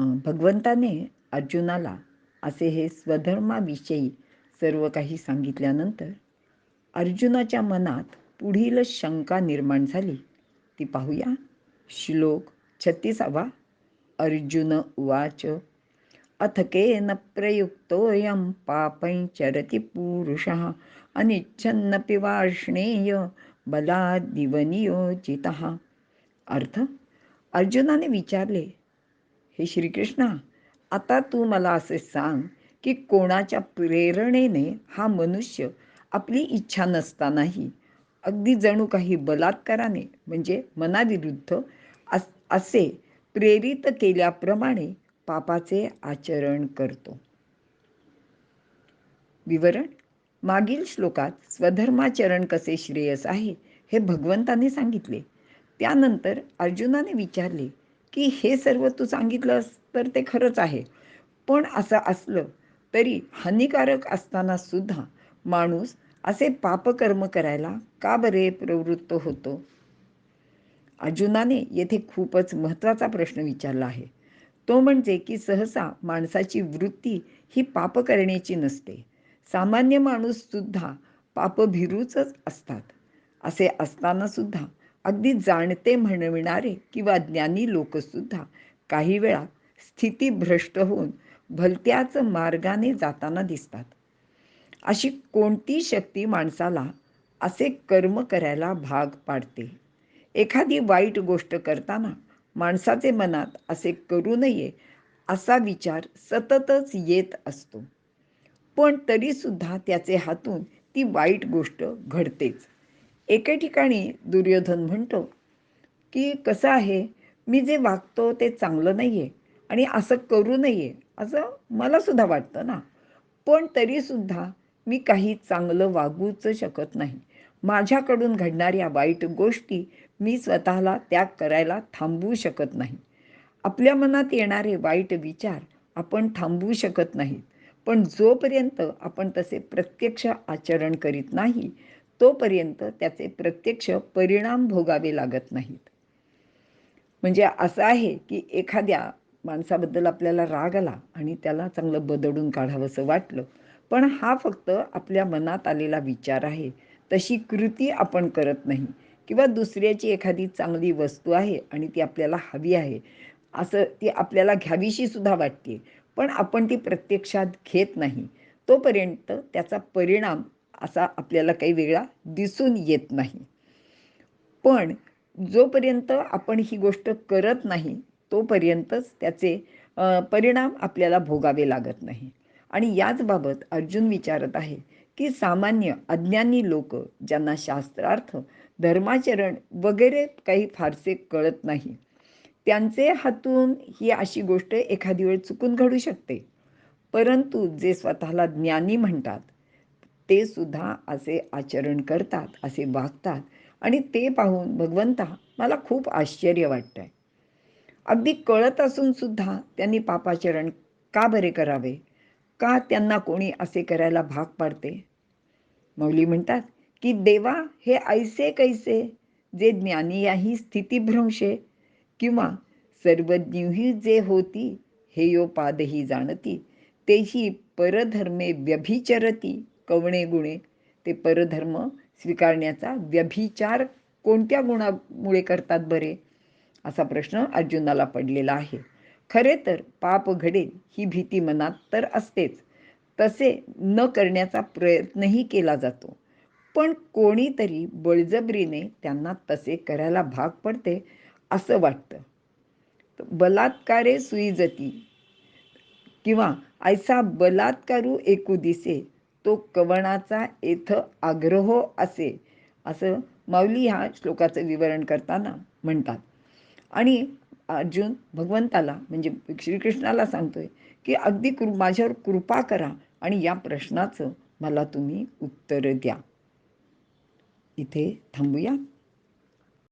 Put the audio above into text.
भगवंताने अर्जुनाला असे हे स्वधर्माविषयी सर्व काही सांगितल्यानंतर अर्जुनाच्या मनात पुढील शंका निर्माण झाली. ती पाहूया. श्लोक छत्तीसावा. अर्जुन उवाच अथकेन प्रयुक्तोऽयं पापैश्चरति पुरुषः अनिच्छन्नपि वार्ष्णेय बलादिवनियोजितः. अर्थ? अर्जुनाने विचारले हे श्रीकृष्णा आता तू मला असे सांग की कोणाच्या प्रेरणेने हा मनुष्य आपली इच्छा नसतानाही अगदी जणू काही बलात्काराने म्हणजे मनाविरुद्ध असे प्रेरित केल्याप्रमाणे पापाचे आचरण करतो. विवरण मागील श्लोकात स्वधर्माचरण कसे श्रेयस आहे हे भगवंताने सांगितले. त्यानंतर अर्जुनाने विचारले की हे सर्व तू सांगितलंस तर ते खरंच आहे. पण असं असलं तरी हानिकारक असताना सुद्धा माणूस असे पापकर्म करायला का बरे प्रवृत्त होतो? अर्जुनाने येथे खूपच महत्त्वाचा प्रश्न विचारला आहे. तो म्हणजे की सहसा माणसाची वृत्ती ही पाप करण्याची नसते. सामान्य माणूस सुद्धा पापभिरूच असतात. असे असताना सुद्धा अगदी जाणते म्हणविणारे किंवा ज्ञानी लोकसुद्धा काही वेळा स्थितीभ्रष्ट होऊन भलत्याच मार्गाने जाताना दिसतात. अशी कोणती शक्ती माणसाला असे कर्म करायला भाग पाडते? एखादी वाईट गोष्ट करताना माणसाचे मनात असे करू नये असा विचार सततच येत असतो. पण तरीसुद्धा त्याचे हातून ती वाईट गोष्ट घडतेच. एके ठिकाणी दुर्योधन म्हणतो की कसं आहे? मी जे वागतो ते चांगलं नाही आहे आणि असं करू नये. असं मलासुद्धा वाटतं ना. पण तरीसुद्धा मी काही चांगलं वागूच शकत नाही. माझ्याकडून घडणाऱ्या वाईट गोष्टी मी स्वतःला त्याग करायला थांबवू शकत नाही. आपल्या मनात येणारे वाईट विचार आपण थांबवू शकत नाहीत. पण जोपर्यंत आपण तसे प्रत्यक्ष आचरण करीत नाही तोपर्यंत त्याचे प्रत्यक्ष परिणाम भोगावे लागत नाहीत. म्हणजे असं आहे की एखाद्या माणसाबद्दल आपल्याला राग आला आणि त्याला चांगलं बदडून काढावंसं वाटलं पण हा फक्त आपल्या मनात आलेला विचार आहे. तशी कृती आपण करत नाही किंवा दुसऱ्याची एखादी चांगली वस्तू आहे आणि ती आपल्याला हवी आहे असं ती आपल्याला घ्यावीशी सुद्धा वाटते पण आपण ती प्रत्यक्षात घेत नाही. तोपर्यंत त्याचा परिणाम असा आपल्याला काही वेगळा दिसून येत नाही. पण जोपर्यंत आपण ही गोष्ट करत नाही तोपर्यंतच त्याचे परिणाम आपल्याला भोगावे लागत नाही. आणि याचबाबत अर्जुन विचारत आहे की सामान्य अज्ञानी लोक ज्यांना शास्त्रार्थ धर्माचरण वगैरे काही फारसे कळत नाही त्यांचे हातून ही अशी गोष्ट एखादी वेळ चुकून घडू शकते. परंतु जे स्वतःला ज्ञानी म्हणतात ते सुद्धा असे आचरण करतात असे वागतात. आणि ते पाहून भगवंता मला खूप आश्चर्य वाटतंय. आहे अगदी कळत असून सुद्धा त्यांनी पापाचरण का बरे करावे? का त्यांना कोणी असे करायला भाग पाडते? मौली म्हणतात की देवा हे ऐसे कैसे? जे ज्ञानी याही स्थितीभ्रंशे किंवा सर्वज्ञही जे होती हे यो पादही जाणती तेही परधर्मे व्यभिचरती. कवणे गुणे ते परधर्म स्वीकारण्याचा व्यभिचार कोणत्या गुणामुळे करतात बरे? असा प्रश्न अर्जुनाला पडलेला आहे. खरे तर पाप घडेल ही भीती मनात तर असतेच. तसे न करण्याचा प्रयत्नही केला जातो. पण कोणीतरी बळजबरीने त्यांना तसे करायला भाग पडते असं वाटतं. बलात्कारे सुईजती किंवा ऐसा बलात्कारू एकू दिसे तो कवणाचा येथ आग्रह असे. असं माऊली ह्या श्लोकाचं विवरण करताना म्हणतात. आणि अर्जुन भगवंताला म्हणजे श्रीकृष्णाला सांगतोय की अगदी कृ माझ्यावर कृपा करा आणि या प्रश्नाचं मला तुम्ही उत्तर द्या. इथे थांबूया